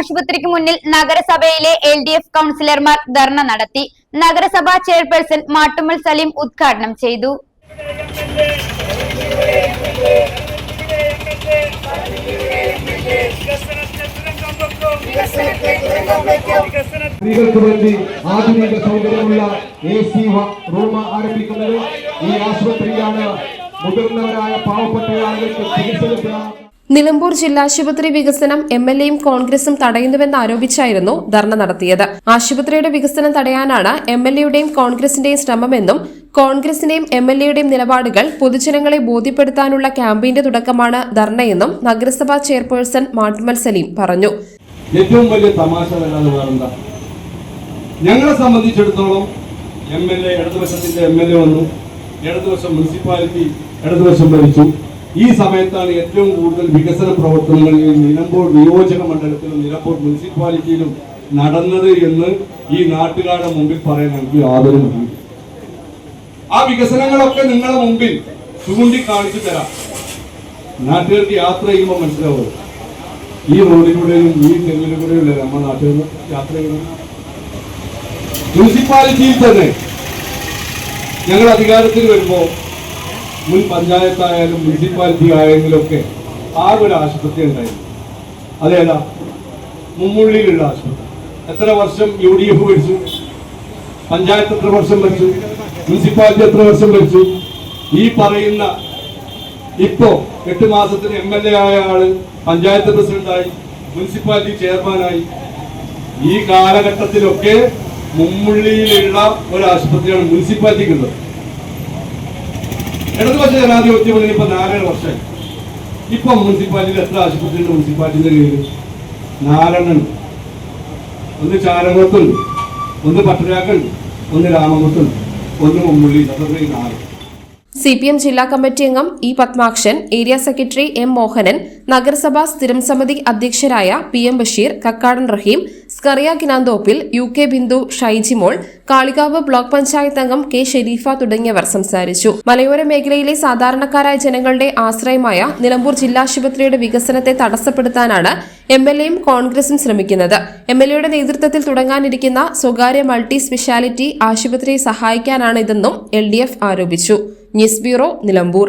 ആശുപത്രിക്ക് മുന്നിൽ നഗരസഭയിലെ എൽ ഡി എഫ് കൗൺസിലർമാർ ധർണ നടത്തി. നഗരസഭാ ചെയർപേഴ്സൺ മാട്ടുമ്മൽ സലീം ഉദ്ഘാടനം ചെയ്തു. സ്ത്രീകൾക്ക് വേണ്ടി ആധുനിക സൗകര്യമുള്ള എ സി റൂം ആരംഭിക്കുന്നത് ഈ മുതിർന്നവരായ ചികിത്സ നിലമ്പൂർ ജില്ലാശുപത്രി വികസനം എം എൽ എയും കോൺഗ്രസും തടയുന്നുവെന്ന് ആരോപിച്ചായിരുന്നു ധർണ നടത്തിയത്. ആശുപത്രിയുടെ വികസനം തടയാനാണ് എം എൽ എയുടെയും കോൺഗ്രസിന്റെയും ശ്രമമെന്നും കോൺഗ്രസിന്റെയും എം എൽ എയുടെയും നിലപാടുകൾ പൊതുജനങ്ങളെ ബോധ്യപ്പെടുത്താനുള്ള ക്യാമ്പയിന്റെ തുടക്കമാണ് ധർണയെന്നും നഗരസഭാ ചെയർപേഴ്സൺ മാട്ടുമൽ സലീം പറഞ്ഞു. ഏറ്റവും വലിയ തമാശ ഞങ്ങളെ സംബന്ധിച്ചിടത്തോളം എം എൽ എ ഇടതുവശത്തിന്റെ എം എൽ എ വന്നു. ഇടതുവശം മുനിസിപ്പാലിറ്റി ഇടതുവശം ഭരിച്ചു. ഈ സമയത്താണ് ഏറ്റവും കൂടുതൽ വികസന പ്രവർത്തനങ്ങൾ നിലമ്പൂർ നിയോജക മണ്ഡലത്തിലും നിലമ്പൂർ മുനിസിപ്പാലിറ്റിയിലും നടന്നത് എന്ന് ഈ നാട്ടുകാരുടെ മുമ്പിൽ പറയാൻ എനിക്ക് യാതൊരു മടിയും ആ വികസനങ്ങളൊക്കെ നിങ്ങളെ മുമ്പിൽ ചൂണ്ടിക്കാണിച്ചു തരാം. നാട്ടുകാർക്ക് യാത്ര ചെയ്യുമ്പോൾ മനസ്സിലാവും. ഈ റോഡിലൂടെയും ഈ തെരുവിലൂടെയും നമ്മുടെ നാട്ടിൽ നിന്ന് യാത്ര ചെയ്യുന്നത്. മുനിസിപ്പാലിറ്റിയിൽ തന്നെ ഞങ്ങൾ അധികാരത്തിൽ വരുമ്പോൾ മുൻ പഞ്ചായത്തായാലും മുനിസിപ്പാലിറ്റി ആയെങ്കിലും ഒക്കെ ആകെ ഒരു ആശുപത്രി ഉണ്ടായിരുന്നു അതേതാ? മുമ്മുള്ളിയിലുള്ള ആശുപത്രി. എത്ര വർഷം യു ഡി എഫ് ഭരിച്ചു? പഞ്ചായത്ത് എത്ര വർഷം ഭരിച്ചു? മുനിസിപ്പാലിറ്റി എത്ര വർഷം ഭരിച്ചു? ഈ പറയുന്ന ഇപ്പോ എട്ട് മാസത്തിന് എം എൽ എ ആയ ആൾ പഞ്ചായത്ത് പ്രസിഡന്റായി മുനിസിപ്പാലിറ്റി ചെയർമാനായി. ഈ കാലഘട്ടത്തിലൊക്കെ മുമ്മുള്ളിയിലുള്ള ഒരു ആശുപത്രിയാണ് മുനിസിപ്പാലിറ്റിക്കുള്ളത്. ഇടതുപക്ഷ ജനാധിപത്യം മുന്നണി ഇപ്പൊ നാലര വർഷമായി. ഇപ്പൊ മുനിസിപ്പാലിറ്റിയിൽ എത്ര ആശുപത്രിയുണ്ട് മുനിസിപ്പാലിറ്റിന്റെ കീഴിൽ നാലെണ്ണം ഒന്ന് ചാരംകുളത്തുണ്ട് ഒന്ന് പട്ടരാക്കുണ്ട് ഒന്ന് രാമകുളത്തുണ്ട് ഒന്ന് മുമ്പുള്ളി അതൊക്കെ നാല് സി പി എം ജില്ലാ കമ്മിറ്റി അംഗം E Padmakshan area secretary M Mohanan നഗരസഭാ സ്ഥിരം സമിതി അധ്യക്ഷരായ P M Basheer Kakkadan Raheem Skaria Kinanthoppil U K Bindu Shaijimol Kalikavu block panchayat അംഗം കെ ഷെരീഫ തുടങ്ങിയവർ സംസാരിച്ചു. മലയോര മേഖലയിലെ സാധാരണക്കാരായ ജനങ്ങളുടെ ആശ്രയമായ നിലമ്പൂർ ജില്ലാശുപത്രിയുടെ വികസനത്തെ തടസ്സപ്പെടുത്താനാണ് എം എൽ എയും കോൺഗ്രസും ശ്രമിക്കുന്നത്. എം എൽ എയുടെ നേതൃത്വത്തിൽ തുടങ്ങാനിരിക്കുന്ന സ്വകാര്യ മൾട്ടി സ്പെഷ്യാലിറ്റി ആശുപത്രിയെ സഹായിക്കാനാണ് ഇതെന്നും എൽ ഡി എഫ് ആരോപിച്ചു. News bureau Nilambur.